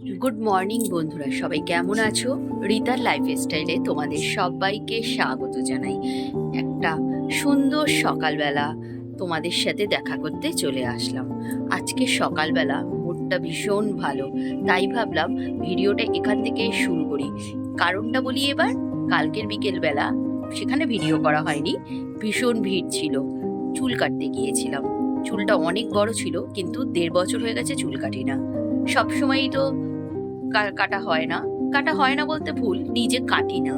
Good morning বন্ধুরা। সবাই কেমন আছো? রিতার লাইফ স্টাইলে তোমাদের সবাইকে স্বাগত জানাই। একটা সুন্দর সকালবেলা তোমাদের সাথে দেখা করতে চলে আসলাম। আজকে সকালবেলা মুডটা ভীষণ ভালো, তাই ভাবলাম ভিডিওটা এখান থেকে শুরু করি। কারণটা বলি এবার, কালকের বিকেলবেলা সেখানে ভিডিও করা হয়নি, ভীষণ ভিড় ছিল। চুল কাটতে গিয়েছিলাম। চুলটা অনেক বড় ছিল, কিন্তু দেড় বছর হয়ে গেছে চুল কাটি না। সবসময়ই তো কাটা হয় না। কাটা হয় না বলতে ভুল, নিজে কাটি না।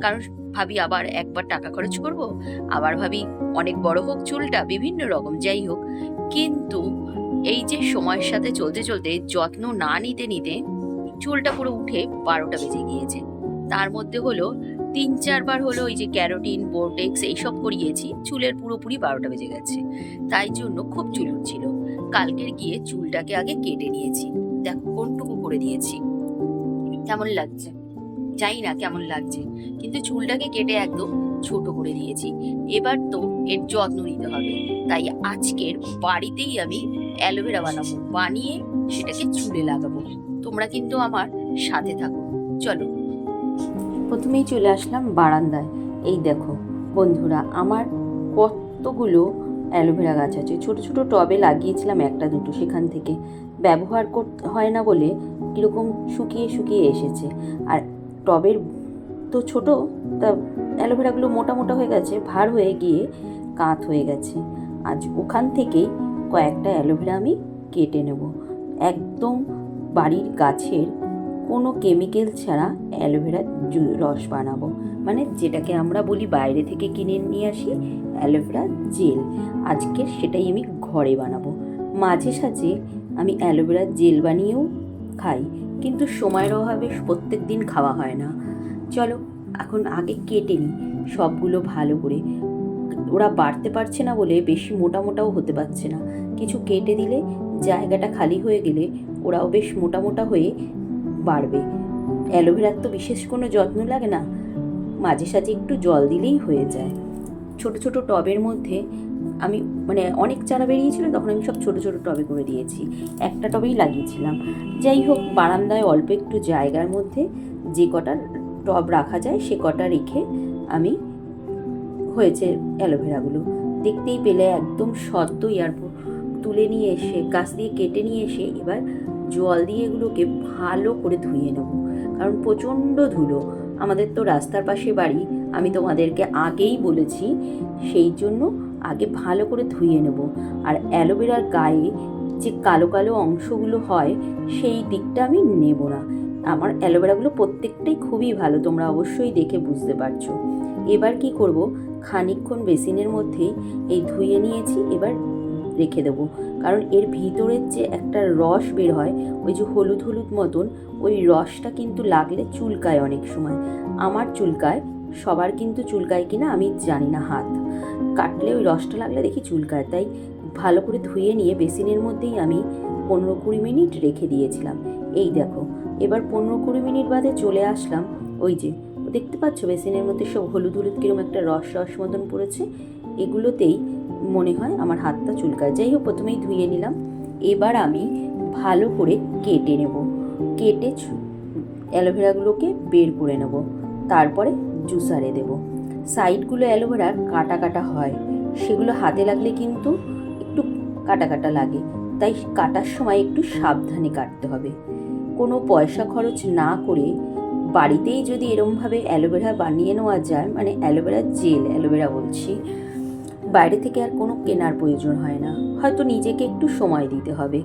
কারণ ভাবি আবার একবার টাকা খরচ করব, আবার ভাবি অনেক বড় হোক, চুলটা বিভিন্ন রকম, যাই হোক। কিন্তু এই যে সময়ের সাথে চলতে চলতে যত্ন না নিতে নিতে চুলটা পুরো উঠে বারোটা বেজে গিয়েছে। তার মধ্যে হলো তিন চারবার হলো ওই যে ক্যারোটিন বোর্টেক্স এইসব করিয়েছি, চুলের পুরোপুরি বারোটা বেজে গেছে। তাই জন্য খুব চুল উঠছিল কালকের গিয়ে চুলটাকে আগে কেটে নিয়েছি। দেখো কোনটুকু করে দিয়েছি। কেমন লাগছে? জানি না কেমন লাগছে, কিন্তু চুলটাকে কেটে একদম ছোট করে দিয়েছি। এবার তো এর যত্ন নিতে হবে। তাই আজকের বাড়িতেই আমি অ্যালোভেরা বানাবো, বানিয়ে সেটাকে চুলে লাগাবো। তোমরা কিন্তু আমার সাথে থাকো। চলো। প্রথমেই চলে আসলাম বারান্দায়। এই দেখো বন্ধুরা, আমার কতগুলো অ্যালোভেরা গাছ আছে। ছোট ছোট টবে লাগিয়েছিলাম একটা, দুটো সেখান থেকে। ব্যবহার করতে হয় না বলে কীরকম শুকিয়ে শুকিয়ে এসেছে। আর টবের তো ছোট, তা অ্যালোভেরাগুলো মোটা মোটা হয়ে গেছে, ভার হয়ে গিয়ে কাত হয়ে গেছে। আজ ওখান থেকেই কয়েকটা অ্যালোভেরা আমি কেটে নেব। একদম বাড়ির গাছের কোনো কেমিক্যাল ছাড়া অ্যালোভেরা জু- রস বানাবো। মানে যেটাকে আমরা বলি বাইরে থেকে কিনে নিয়ে আসি, অ্যালোভেরা জেল। আজকে সেটাই আমি ঘরে বানাবো। মাঝে সাঝে আমি অ্যালোভেরার জেল বানিয়েও খাই, কিন্তু সময়ের অভাবে প্রত্যেক দিন খাওয়া হয় না। চলো, এখন আগে কেটে নিই সবগুলো ভালো করে। ওরা বাড়তে পারছে না বলে বেশি মোটা মোটাও হতে পারছে না। কিছু কেটে দিলে জায়গাটা খালি হয়ে গেলে ওরাও বেশ মোটা মোটা হয়ে বাড়বে। অ্যালোভেরার তো বিশেষ কোনো যত্ন লাগে না, মাঝে সাঝে একটু জল দিলেই হয়ে যায়। ছোট ছোট টবের মধ্যে আমি মানে অনেক চারা বেরিয়েছিল তখন আমি সব ছোট ছোট টবে করে দিয়েছি। একটা টবেই লাগিয়েছিলাম। যাই হোক, বারান্দায় অল্প একটু জায়গার মধ্যে যে কটা টব রাখা যায় সে কটা রেখে আমি হয়েছে অ্যালোভেরাগুলো। দেখতেই পেলে একদম সদ্য ইয়ার তুলে নিয়ে এসে, গাছ দিয়ে কেটে নিয়ে এসে এবার জল দিয়ে এগুলোকে ভালো করে ধুয়ে নেব। কারণ প্রচণ্ড ধুলো। আমাদের তো রাস্তার পাশে বাড়ি। আমি তোমাদেরকে আগেই বলেছি, সেই জন্য আগে ভালো করে ধুয়ে নেব। আর অ্যালোভেরার গায়ে যে কালো কালো অংশগুলো হয়, সেই দিকটা আমি নেব না। আমার অ্যালোভেরাগুলো প্রত্যেকটাই খুবই ভালো, তোমরা অবশ্যই দেখে বুঝতে পারছ। এবার কি করব? খানিকক্ষণ বেসিনের মধ্যেই এই ধুয়ে নিয়েছি, এবার রেখে দেবো। কারণ এর ভিতরের যে একটা রস বের হয়, ওই যে হলুদ হলুদ মতন, ওই রসটা কিন্তু লাগলে চুলকায় অনেক সময়। আমার চুলকায় সবার কিন্তু চুলকায় কিনা আমি জানি না হাত। কাটলে ওই রসটা লাগলে দেখি চুলকায়, তাই ভালো করে ধুয়ে নিয়ে বেসিনের মধ্যেই আমি পনেরো কুড়ি মিনিট রেখে দিয়েছিলাম। এই দেখো, এবার পনেরো কুড়ি মিনিট বাদে চলে আসলাম ওই যে, দেখতে পাচ্ছ বেসিনের মধ্যে সব হলুদ হলুদ কিরম একটা রস রস মতন পড়েছে, এগুলোতেই মনে হয় আমার হাতটা চুলকায়। যাই হোক, প্রথমেই ধুয়ে নিলাম। এবার আমি ভালো করে কেটে নেব। কেটে অ্যালোভেরাগুলোকে বের করে নেব। তারপরে জুসারে দেব। সাইডগুলো অ্যালোভেরার কাটা কাটা হয়। সেগুলো হাতে লাগলে কিন্তু একটু কাটা কাটা লাগে। তাই কাটার সময় একটু সাবধানে কাটতে হবে। কোনো পয়সা খরচ না করে বাড়িতেই যদি এরমভাবে অ্যালোভেরা বানিয়ে নেওয়া যায় মানে অ্যালোভেরা জেল, অ্যালোভেরা বলছি, বাইরে থেকে আর কোনো কেনার প্রয়োজন হয় না। হয়তো নিজেকে একটু সময় দিতে হবে।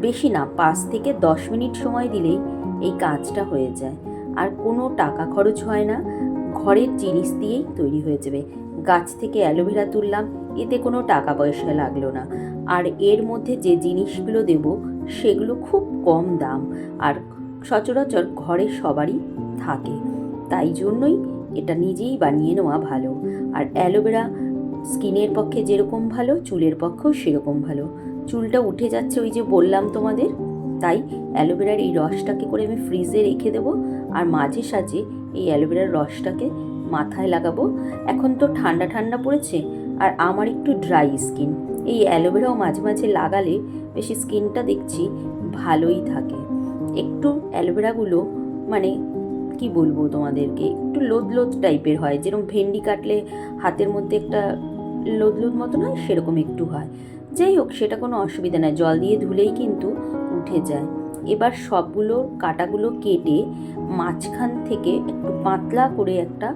বেশি না, পাঁচ থেকে দশ মিনিট সময় দিলেই এই কাজটা হয়ে যায়। আর কোনো টাকা খরচ হয় না। ঘরের জিনিস দিয়েই তৈরি হয়ে যাবে। গাছ থেকে অ্যালোভেরা তুললাম, এতে কোনো টাকা পয়সা লাগল না। আর এর মধ্যে যে জিনিসগুলো দেব, সেগুলো খুব কম দাম। আর সচরাচর ঘরে সবারই থাকে। তাই জন্যই এটা নিজেই বানিয়ে নেওয়া ভালো। আর অ্যালোভেরা স্কিনের পক্ষে যেরকম ভালো, চুলের পক্ষেও সেরকম ভালো। চুলটা উঠে যাচ্ছে ওই যে বললাম তোমাদের? তাই অ্যালোভেরার এই রসটাকে করে আমি ফ্রিজে রেখে দেবো আর মাঝে সাঝে এই অ্যালোভেরার রসটাকে মাথায় লাগাবো। এখন তো ঠান্ডা ঠান্ডা পড়েছে আর আমার একটু ড্রাই স্কিন। এই অ্যালোভেরাও মাঝে মাঝে লাগালে বেশি স্কিনটা দেখছি ভালোই থাকে। একটু অ্যালোভেরাগুলো মানে কি বলব তোমাদেরকে, একটু লোদ লোদ টাইপের হয়। যেরকম ভেন্ডি কাটলে হাতের মধ্যে একটা লোদ লোদ মতন হয়, সেরকম একটু হয়। যাই হোক, সেটা কোনো অসুবিধা নয়। জল দিয়ে ধুলেই কিন্তু উঠে যায়। এবার সবগুলো কাটাগুলো কেটে মাঝখান থেকে একটু পাতলা করে একটা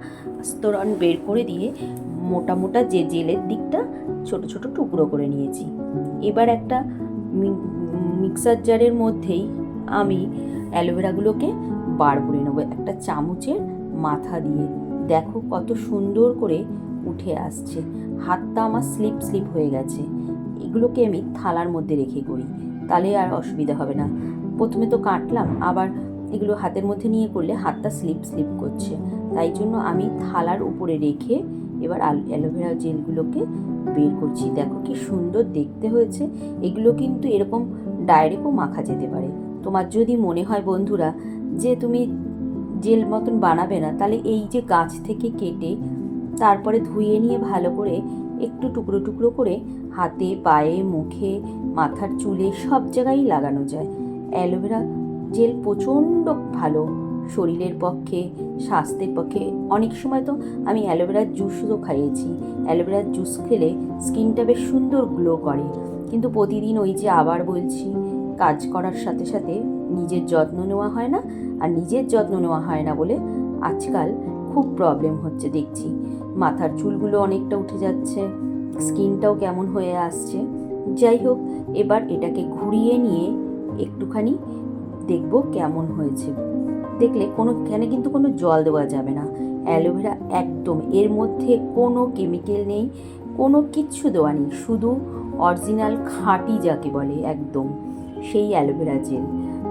স্তরণ বের করে দিয়ে মোটা মোটা যে জেলের দিকটা ছোট ছোট টুকরো করে নিয়েছি। এবার একটা মিক্সার জারের মধ্যেই আমি অ্যালোভেরাগুলোকে বার করে নেব। একটা চামচের মাথা দিয়ে। দেখো কত সুন্দর করে উঠে আসছে। হাতটা আমার স্লিপ স্লিপ হয়ে গেছে। এগুলোকে আমি থালার মধ্যে রেখে করি। তাহলে আর অসুবিধা হবে না। প্রথমে তো কাটলাম, আবার এগুলো হাতের মধ্যে নিয়ে করলে হাতটা স্লিপ স্লিপ করছে। তাই জন্য আমি থালার উপরে রেখে এবার অ্যালোভেরা জেলগুলোকে বের করছি। দেখো কি সুন্দর দেখতে হয়েছে। এগুলো কিন্তু এরকম ডাইরেক্টও মাখা যেতে পারে। তোমার যদি মনে হয় বন্ধুরা যে তুমি জেল মতন বানাবে না, তাহলে এই যে গাছ থেকে কেটে তারপরে ধুয়ে নিয়ে ভালো করে একটু টুকরো টুকরো করে হাতে, পায়ে, মুখে, মাথার চুলে সব জায়গায় লাগানো যায়। অ্যালোভেরা জেল প্রচণ্ড ভালো। শরীরের পক্ষে, স্বাস্থ্যের পক্ষে অনেক সময় তো আমি অ্যালোভেরার জুসও খাইয়েছি। অ্যালোভেরার জুস খেলে স্কিনটা বেশ সুন্দর গ্লো করে। কিন্তু প্রতিদিন ওই যে আবার বলছি, কাজ করার সাথে সাথে নিজের যত্ন নেওয়া হয় না, আর নিজের যত্ন নেওয়া হয় না বলে আজকাল খুব প্রবলেম হচ্ছে দেখছি। মাথার চুলগুলো অনেকটা উঠে যাচ্ছে, স্কিনটাও কেমন হয়ে আসছে। যাই হোক, এবার এটাকে ঘুরিয়ে নিয়ে একটুখানি দেখব কেমন হয়েছে। দেখলে কোনো, এখানে কিন্তু কোনো জল দেওয়া যাবে না। অ্যালোভেরা একদম, এর মধ্যে কোনো কেমিক্যাল নেই, কোনো কিচ্ছু দেওয়া নেই। শুধু অরিজিনাল খাঁটি যাকে বলে একদম, সেই অ্যালোভেরা জেল।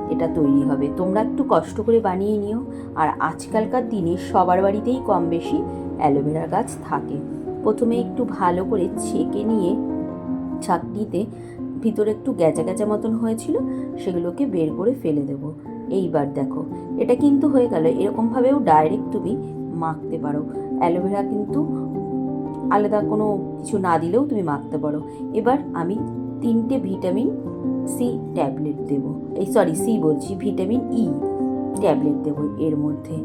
এটা তৈরি হবে। তোমরা একটু কষ্ট করে বানিয়ে নিও। আর আজকালকার দিনে সবার বাড়িতেই কম বেশি অ্যালোভেরা গাছ থাকে। প্রথমে একটু ভালো করে ছেঁকে নিয়ে ছাকনিতে ভিতরে একটু গ্যাচা গ্যাচা মতন হয়েছিল, সেগুলোকে বের করে ফেলে দেব। এইবার দেখো, এটা কিন্তু হয়ে গেল। এরকমভাবেও ডাইরেক্ট তুমি মাখতে পারো। অ্যালোভেরা কিন্তু আলাদা কোনো কিছু না দিলেও তুমি মাখতে পারো। এবার আমি তিনটে ভিটামিন সি ট্যাবলেট দেবো। এই সরি, সি বলছি, ভিটামিন ই ট্যাবলেট দেবো এর মধ্যে।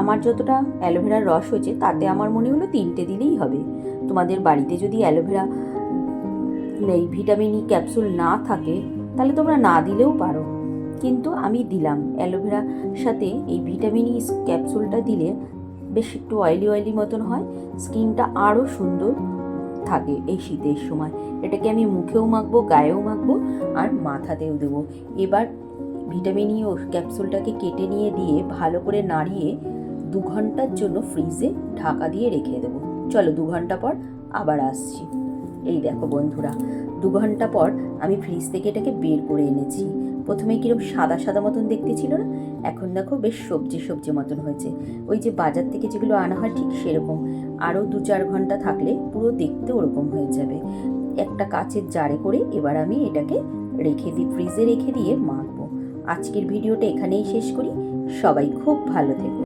আমার যতটা অ্যালোভেরার রস হয়েছে, তাতে আমার মনে হলো তিনটে দিলেই হবে। তোমাদের বাড়িতে যদি অ্যালোভেরা এই ভিটামিন ই ক্যাপসুল না থাকে, তাহলে তোমরা না দিলেও পারো। কিন্তু আমি দিলাম। অ্যালোভেরার সাথে এই ভিটামিন ই ক্যাপসুলটা দিলে বেশ একটু অয়েলি অয়েলি মতন হয়, স্কিনটা আরও সুন্দর থাকে এই শীতের সময়। এটাকে আমি মুখেও মাখবো, গায়েও মাখবো আর মাথাতেও দেবো। এবার ভিটামিন ই ও ক্যাপসুলটাকে কেটে নিয়ে দিয়ে ভালো করে নাড়িয়ে দু ঘণ্টার জন্য ফ্রিজে ঢাকা দিয়ে রেখে দেবো। চলো দু ঘণ্টা পর আবার আসছি। এই দেখো বন্ধুরা, দু ঘণ্টা পর আমি ফ্রিজ থেকে এটাকে বের করে এনেছি। প্রথমে কীরকম সাদা সাদা মতন দেখতে ছিল না? এখন দেখো বেশ সবজি সবজি মতন হয়েছে। ওই যে বাজার থেকে যেগুলো আনা হয় ঠিক সেরকম। আরও দু চার ঘণ্টা থাকলে পুরো দেখতে ওরকম হয়ে যাবে। একটা কাচের জারে করে এবার আমি এটাকে রেখে দিই ফ্রিজে রেখে দিয়ে মাখবো। আজকের ভিডিওটা এখানেই শেষ করি। সবাই খুব ভালো থেকো।